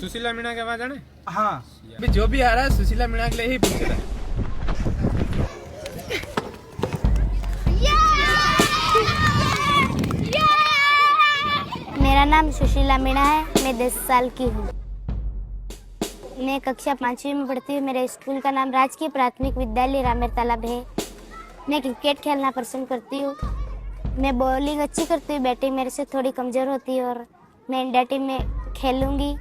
सुशीला मीणा के बाद है हाँ। अभी जो भी आ रहा है सुशीला मीणा के लिए ही पूछ रहा है। मेरा नाम सुशीला मीणा है मैं दस साल की हूँ। मैं कक्षा पाँचवीं में पढ़ती हूँ मेरे स्कूल का नाम राजकीय प्राथमिक विद्यालय रामेर तालाब है। मैं क्रिकेट खेलना पसंद करती हूँ। मैं बॉलिंग अच्छी करती हूँ बैटिंग मेरे से थोड़ी कमज़ोर होती है और मैं इंडिया टीम में खेलूँगी।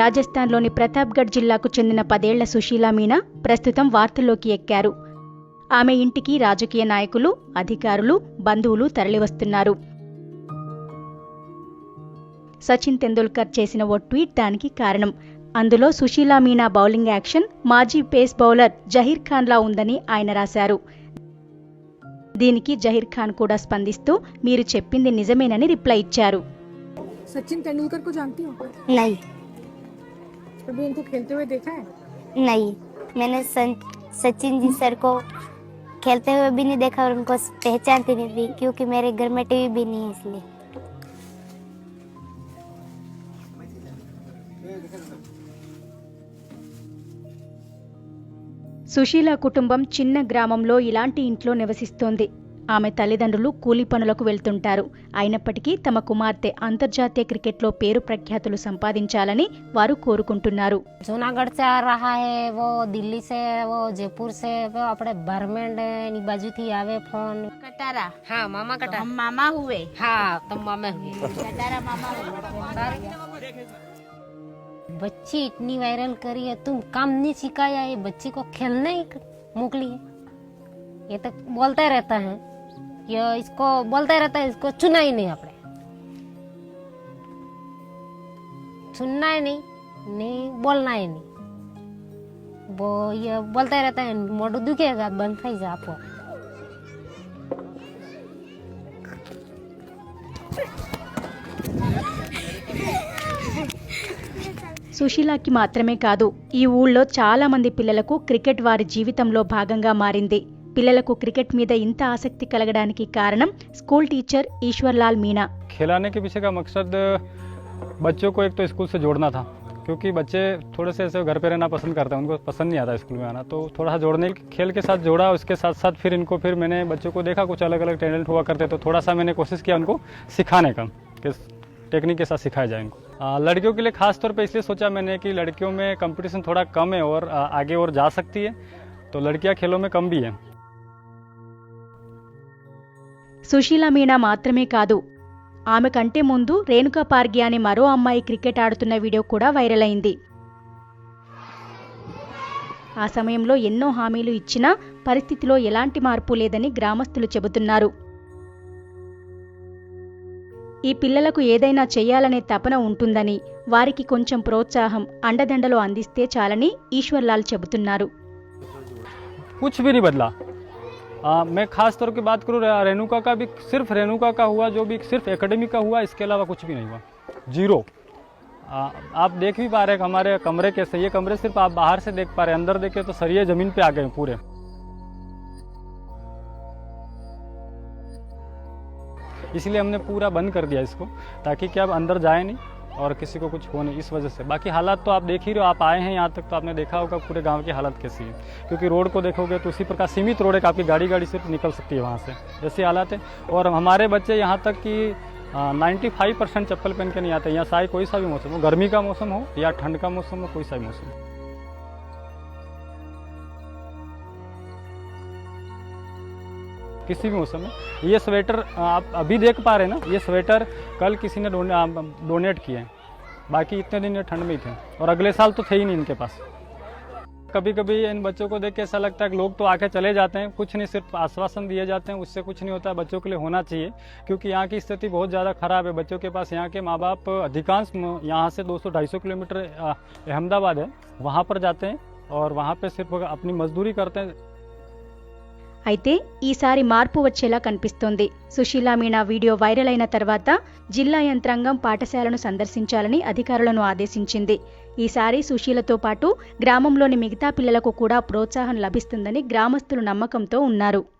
రాజస్థాన్లోని ప్రతాప్గఢ్ జిల్లాకు చెందిన పదేళ్ళ సుశీలా మీనా ప్రస్తుతం వార్తల్లోకి ఎక్కారు. ఆమె ఇంటికి రాజకీయ నాయకులు అధికారులు బంధువులు తరలివస్తున్నారు. సచిన్ తెందుల్కర్ చేసిన ఓ ట్వీట్ దానికి కారణం. అందులో సుశీలా మీనా బౌలింగ్ యాక్షన్ మాజీ పేస్ బౌలర్ జహీర్ ఖాన్లా ఉందని ఆయన రాశారు. దీనికి జహీర్ ఖాన్ కూడా స్పందిస్తూ మీరు చెప్పింది నిజమేనని రిప్లై ఇచ్చారు. సచిన్ తెండూల్కర్ कभी इनको खेलते हुए देखा है नहीं मैंने सन, सचिन जी सर को खेलते हुए भी नहीं देखा और उनको पहचानती नहीं थी क्योंकि मेरे घर में टीवी भी नहीं है इसलिए సుశీల కుటుంబం చిన్న గ్రామంలో ఇలాంటి ఇంట్లో నివసిస్తోంది ఆమె తల్లిదండ్రులు కూలి పనులకు వెళ్తుంటారు అయినప్పటికీ తమ కుమార్తె అంతర్జాతీయ క్రికెట్లో పేరు ప్రఖ్యాతులు సంపాదించాలని వారు కోరుకుంటున్నారు જુનાગઢ से आ रहा है वो दिल्ली से वो जयपुर से वो આપણે બર્મેન્ડ ની બાજુથી આવે ફોન कटारा હા મામા કટા हम मामा हुए હા तुम मामे हुए कटारा मामा हुए बच्ची इतनी वायरल करी है तुम काम नहीं सिखाया ये बच्ची को खेलने ही मोकली है ये तो बोलता रहता है ये इसको बोलता रहता है इसको चुना ही नहीं आपने सुनना ही नहीं नहीं बोलना ही नहीं वो ये बोलता रहता है मोटू दुखेगा बंद થઈ जा आपको సుశీలాకి మాత్రమే కాదు ఈ ఊళ్ళో చాలా మంది పిల్లలకు క్రికెట్ వారి జీవితంలో భాగంగా మారింది పిల్లలకు క్రికెట్ మీద ఇంత ఆసక్తి కలగడానికి కారణం స్కూల్ టీచర్ ఈశ్వర్లాల్ మీనా खिलाने के पीछे का मकसद बच्चों को एक तो स्कूल से जोड़ना था क्योंकि बच्चे थोड़े से ऐसे घर पे रहना पसंद करते हैं उनको पसंद नहीं आता स्कूल में आना तो थोड़ा सा जोड़ने खेल के साथ जोड़ा उसके साथ साथ फिर इनको फिर मैंने बच्चों को देखा कुछ अलग अलग टैलेंट हुआ करते तो थोड़ा सा मैंने कोशिश किया उनको सिखाने का किस टेक्निक के साथ सिखाया जाए इनको आ, लड़कियों के लिए खास तौर पे इसलिए सोचा मैंने कि लड़कियों में कंपटीशन थोड़ा कम है और आ, आगे और जा सकती है तो लड़कियां खेलों में कम भी है సుశీల మీనా మాత్రమే కాదు. ఆమె కంటే ముందు రేణుకా పార్గి అనే మరో అమ్మాయి క్రికెట్ ఆడుతున్న వీడియో కూడా వైరల్ అయింది. ఆ సమయంలో ఎన్నో హామీలు ఇచ్చినా పరిస్థితిలో ఎలాంటి మార్పు లేదని గ్రామస్తులు చెబుతున్నారు. ఈ పిల్లలకు ఏదైనా చేయాలనే తపన ఉంటుందని వారికి కొంచెం ప్రోత్సాహం అండదండలు అందిస్తే చాలని ఈశ్వర్లాల్ చెబుతున్నారు. आ, मैं खास तौर की बात करूँ रेणुका का भी सिर्फ़ रेणुका का हुआ जो भी सिर्फ़ एकेडमी का हुआ इसके अलावा कुछ भी नहीं हुआ। ज़ीरो। आ, आप देख भी पा रहे हैं हमारे कमरे कैसे ये कमरे सिर्फ़ आप बाहर से देख पा रहे हैं अंदर देखे तो सरिये ज़मीन पे आ गए पूरे। इसलिए हमने पूरा बंद कर दिया इसको ताकि क्या अंदर जाए नहीं। और किसी को कुछ हो नहीं इस वजह से। बाकी हालात तो आप देख ही रहे हो, आप आए हैं यहाँ तक तो आपने देखा होगा पूरे गाँव की हालत कैसी है। क्योंकि रोड को देखोगे तो उसी प्रकार सीमित रोड है आपकी गाड़ी गाड़ी सिर्फ़ निकल सकती है वहाँ से ऐसी हालात है। और हमारे बच्चे यहाँ तक कि नाइन्टी फाइव परसेंट चप्पल पहन के नहीं आते, यहाँ सारे कोई सा भी मौसम हो, गर्मी का मौसम हो या ठंड का मौसम हो, कोई सा भी मौसम हो। किसी भी मौसम में। ये स्वेटर आप अभी देख पा रहे हैं ना, ये स्वेटर कल किसी ने डोनेट किए हैं। बाकी इतने दिन ये ठंड में ही थे और अगले साल तो थे ही नहीं इनके पास। कभी कभी इन बच्चों को देख के ऐसा लगता है कि लोग तो आके चले जाते हैं, कुछ नहीं, सिर्फ़ आश्वासन दिए जाते हैं, उससे कुछ नहीं होता, बच्चों के लिए होना चाहिए, क्योंकि यहाँ की स्थिति बहुत ज़्यादा ख़राब है। बच्चों के पास यहाँ के माँ बाप अधिकांश यहाँ से 200-250 किलोमीटर अहमदाबाद है, वहाँ पर जाते हैं और वहाँ पर सिर्फ़ अपनी मजदूरी करते हैं। అయితే ఈసారి మార్పు వచ్చేలా కనిపిస్తోంది. సుశీలా మీనా వీడియో వైరల్ అయిన తర్వాత జిల్లా యంత్రాంగం పాఠశాలను సందర్శించాలని అధికారులను ఆదేశించింది. ఈసారి సుశీలతో పాటు గ్రామంలోని మిగతా పిల్లలకు కూడా ప్రోత్సాహం లభిస్తుందని గ్రామస్తులు నమ్మకంతో ఉన్నారు.